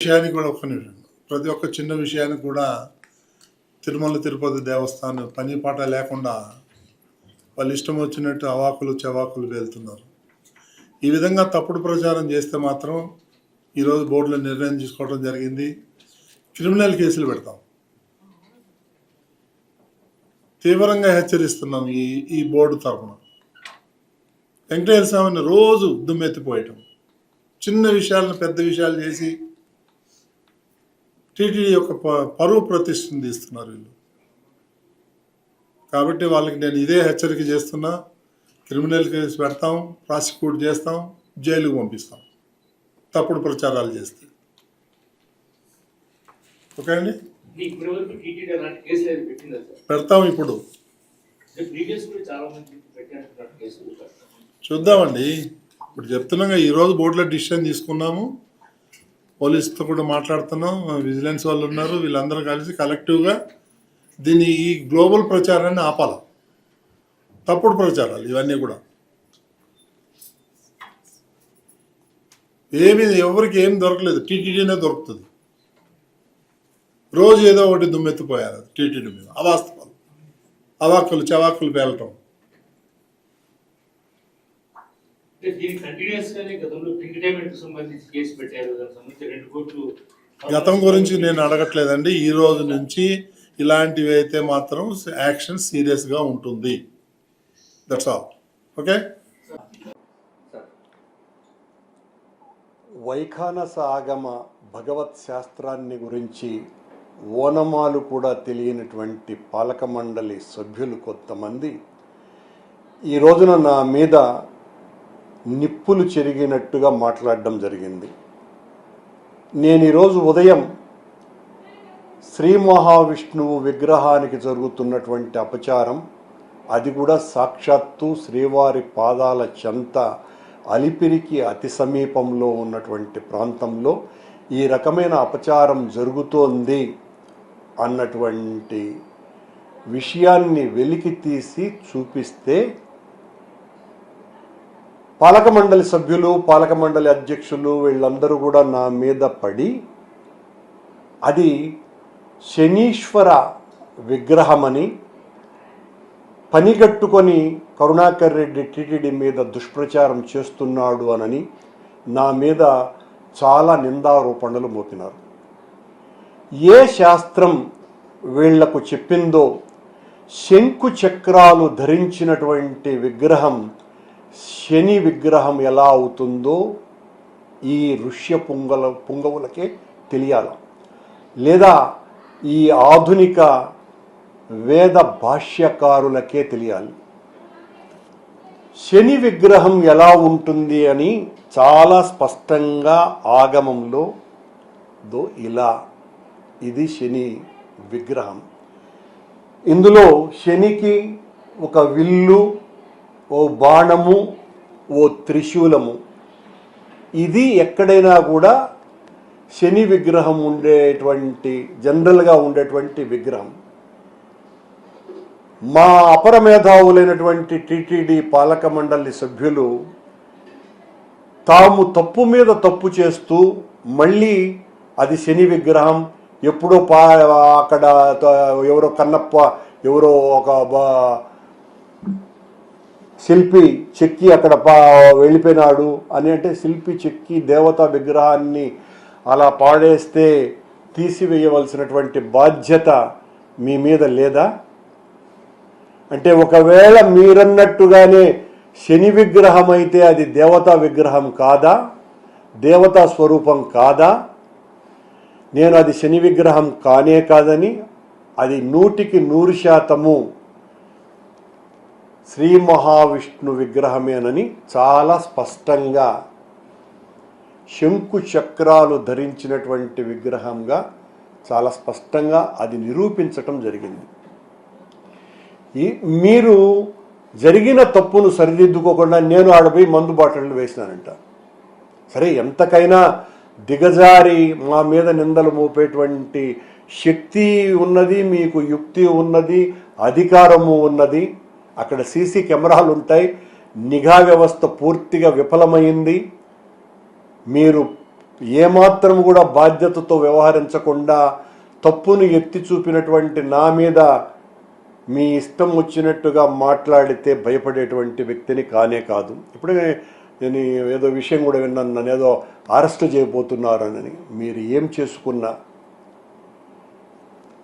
విషయానికి కూడా ఒక్క నిమిషం. ప్రతి ఒక్క చిన్న విషయానికి కూడా తిరుమల తిరుపతి దేవస్థానం పని పాట లేకుండా వాళ్ళు ఇష్టం వచ్చినట్టు అవాకులు చవాకులు వెళ్తున్నారు. ఈ విధంగా తప్పుడు ప్రచారం చేస్తే మాత్రం ఈరోజు బోర్డులో నిర్ణయం తీసుకోవడం జరిగింది. క్రిమినల్ కేసులు పెడతాం. తీవ్రంగా హెచ్చరిస్తున్నాం ఈ ఈ బోర్డు తరఫున వెంకటేశ్వర స్వామిని రోజు దుమ్మెత్తిపోయటం. చిన్న విషయాలను పెద్ద విషయాలు చేసి టీటీడీ యొక్క పరువు ప్రతిష్టను తీస్తున్నారు వీళ్ళు. కాబట్టి వాళ్ళకి నేను ఇదే హెచ్చరిక చేస్తున్నా. క్రిమినల్ కేసు పెడతాం ప్రాసిక్యూట్ చేస్తాం జైలుకు పంపిస్తాం. తప్పుడు ప్రచారాలు చేస్తే. ఓకే అండి? పెడతాం ఇప్పుడు. చూద్దామండి. ఇప్పుడు చెప్తున్నాం ఈరోజు బోర్డులో డిసిషన్ తీసుకున్నాము. పోలీసుతో కూడా మాట్లాడుతున్నాం. విజిలెన్స్ వాళ్ళు ఉన్నారు. వీళ్ళందరూ కలిసి కలెక్టివ్గా దీన్ని ఈ గ్లోబల్ ప్రచారాన్ని ఆపాలి. తప్పుడు ప్రచారాలు ఇవన్నీ కూడా. ఏమి ఎవరికి ఏం దొరకలేదు. టీటీడీనే దొరుకుతుంది. రోజు ఏదో ఒకటి దుమ్మెత్తిపోయారు టీటీడీ మీద. అవాస్తవాలు. అవాక్కులు చవాక్కులు పేలటం అంటే దీనికి కంటిన్యూస్ గానే గతంలో కి సంబంధించి కేసు పెట్టారు. దానికి సంబంధించి రెండు కోట్లు గతం గురించి నేను అడగట్లేదండి. ఈ రోజు నుంచి ఇలాంటివి అయితే మాత్రం యాక్షన్ సీరియస్గా ఉంటుంది. దట్స్ ఆల్ ఓకే వైఖానస ఆగమ భగవత్ శాస్త్రాన్ని గురించి ఓనమాలు కూడా తెలియనటువంటి పాలక మండలి సభ్యులు కొంతమంది ఈ రోజున నా మీద నిప్పులు చెరిగినట్టుగా మాట్లాడడం జరిగింది. నేను ఈరోజు ఉదయం శ్రీ మహావిష్ణువు విగ్రహానికి జరుగుతున్నటువంటి అపచారం అది కూడా సాక్షాత్తు శ్రీవారి పాదాల చెంత అలిపిరికి అతి సమీపంలో ఉన్నటువంటి ప్రాంతంలో ఈ రకమైన అపచారం జరుగుతోంది అన్నటువంటి విషయాన్ని వెలికి తీసి చూపిస్తే పాలక మండలి సభ్యులు పాలక మండలి అధ్యక్షులు వీళ్ళందరూ కూడా నా మీద పడి అది శనీశ్వర విగ్రహమని పనిగట్టుకొని కరుణాకర్ రెడ్డి టీటీడీ మీద దుష్ప్రచారం చేస్తున్నాడు అనని నా మీద చాలా నిందారోపణలు మోపినారు. ఏ శాస్త్రం వీళ్ళకు చెప్పిందో శంకు చక్రాలు ధరించినటువంటి విగ్రహం శని విగ్రహం ఎలా అవుతుందో ఈ ఋష్య పుంగల పుంగవులకే తెలియాలి. లేదా ఈ ఆధునిక వేద భాష్యకారులకే తెలియాలి. శని విగ్రహం ఎలా ఉంటుంది అని చాలా స్పష్టంగా ఆగమంలో దో ఇలా ఇది శని విగ్రహం. ఇందులో శనికి ఒక విల్లు ఓ బాణము ఓ త్రిశూలము. ఇది ఎక్కడైనా కూడా శని విగ్రహం ఉండేటువంటి జనరల్గా ఉండేటువంటి విగ్రహం. మా అపరమేధావులైనటువంటి టీటీడీ పాలక మండలి సభ్యులు తాము తప్పు మీద తప్పు చేస్తూ మళ్ళీ అది శని విగ్రహం ఎప్పుడో పా అక్కడ ఎవరో కన్నప్ప ఎవరో ఒక బా- శిల్పి చెక్కి అక్కడ పా వెళ్ళిపోయినాడు. అని అంటే శిల్పి చెక్కి దేవతా విగ్రహాన్ని అలా పాడేస్తే తీసివేయవలసినటువంటి బాధ్యత మీ మీద లేదా? అంటే ఒకవేళ మీరన్నట్టుగానే శని విగ్రహం అయితే అది దేవతా విగ్రహం కాదా? దేవతా స్వరూపం కాదా? నేను అది శని విగ్రహం కానే కాదని అది నూటికి నూరు శాతము శ్రీ మహావిష్ణు విగ్రహమేనని చాలా స్పష్టంగా శంకు చక్రాలు ధరించినటువంటి విగ్రహంగా చాలా స్పష్టంగా అది నిరూపించటం జరిగింది. ఈ మీరు జరిగిన తప్పును సరిదిద్దుకోకుండా నేను ఆడపోయి మందు బాటలు వేసినానంట. సరే ఎంతకైనా దిగజారి మా మీద నిందలు మోపేటువంటి శక్తి ఉన్నది మీకు యుక్తి ఉన్నది అధికారము ఉన్నది అక్కడ సీసీ కెమెరాలు ఉంటాయి. నిఘా వ్యవస్థ పూర్తిగా విఫలమైంది. మీరు ఏమాత్రం కూడా బాధ్యతతో వ్యవహరించకుండా తప్పును ఎత్తి చూపినటువంటి నా మీద మీ ఇష్టం వచ్చినట్టుగా మాట్లాడితే భయపడేటువంటి వ్యక్తిని కానే కాదు. ఇప్పుడే నేను ఏదో విషయం కూడా విన్నాను. నన్ను ఏదో అరెస్ట్ చేయబోతున్నారని మీరు ఏం చేసుకున్నా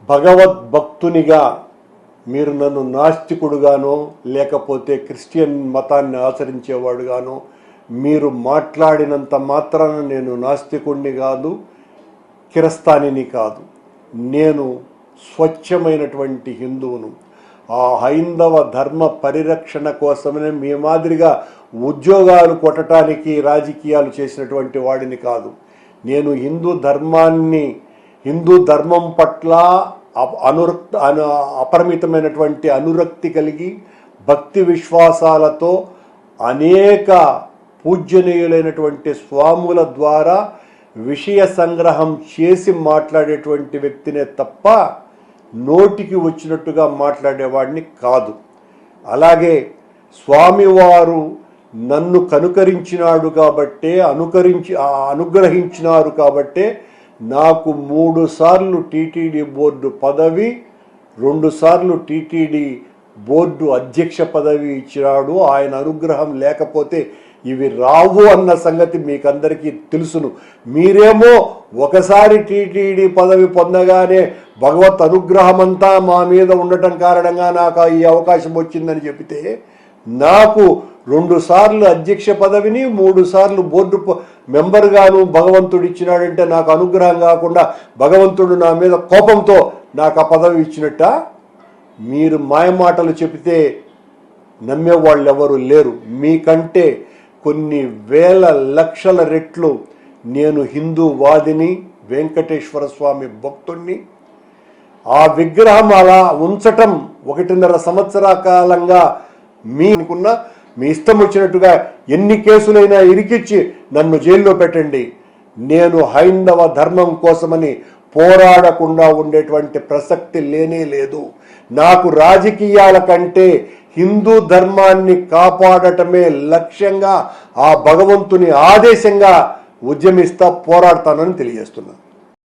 భగవద్భక్తునిగా మీరు నన్ను నాస్తికుడుగానో లేకపోతే క్రిస్టియన్ మతాన్ని ఆచరించేవాడుగానో మీరు మాట్లాడినంత మాత్రాన నేను నాస్తికుణ్ణి కాదు కిరస్తానిని కాదు. నేను స్వచ్ఛమైనటువంటి హిందువును. ఆ హైందవ ధర్మ పరిరక్షణ కోసమే మీ మాదిరిగా ఉద్యోగాలు కొట్టడానికి రాజకీయాలు చేసినటువంటి వాడిని కాదు. నేను హిందూ ధర్మాన్ని హిందూ ధర్మం పట్ల అనురక్త అను అపరిమితమైనటువంటి అనురక్తి కలిగి భక్తి విశ్వాసాలతో అనేక పూజ్యనీయులైనటువంటి స్వాముల ద్వారా విషయ సంగ్రహం చేసి మాట్లాడేటువంటి వ్యక్తినే తప్ప నోటికి వచ్చినట్టుగా మాట్లాడేవాడిని కాదు. అలాగే స్వామివారు నన్ను కనుకరించినాడు కాబట్టే అనుకరించి అనుగ్రహించినారు కాబట్టే నాకు మూడు సార్లు టీటీడీ బోర్డు పదవి రెండు సార్లు టీటీడీ బోర్డు అధ్యక్ష పదవి ఇచ్చినాడు. ఆయన అనుగ్రహం లేకపోతే ఇవి రావు అన్న సంగతి మీకందరికీ తెలుసును. మీరేమో ఒకసారి టీటీడీ పదవి పొందగానే భగవత్ అనుగ్రహం అంతా మా మీద ఉండటం కారణంగా నాకు ఈ అవకాశం వచ్చిందని చెబితే నాకు రెండు సార్లు అధ్యక్ష పదవిని మూడు సార్లు బోర్డు మెంబర్గాను భగవంతుడు ఇచ్చినాడంటే నాకు అనుగ్రహం కాకుండా భగవంతుడు నా మీద కోపంతో నాకు ఆ పదవి ఇచ్చినట్ట? మీరు మాయమాటలు చెబితే నమ్మేవాళ్ళు ఎవరు లేరు. మీకంటే కొన్ని వేల లక్షల రెట్లు నేను హిందూ వాదిని వెంకటేశ్వర స్వామి భక్తుణ్ణి. ఆ విగ్రహం అలా ఉంచటం ఒకటిన్నర సంవత్సర కాలంగా మీ మీ ఇష్టం వచ్చినట్టుగా ఎన్ని కేసులైనా ఇరికిచ్చి నన్ను జైల్లో పెట్టండి. నేను హైందవ ధర్మం కోసమని పోరాడకుండా ఉండేటువంటి ప్రసక్తి లేనే లేదు. నాకు రాజకీయాల కంటే హిందూ ధర్మాన్ని కాపాడటమే లక్ష్యంగా ఆ భగవంతుని ఆదేశంగా ఉద్యమిస్తా పోరాడతానని తెలియజేస్తున్నాను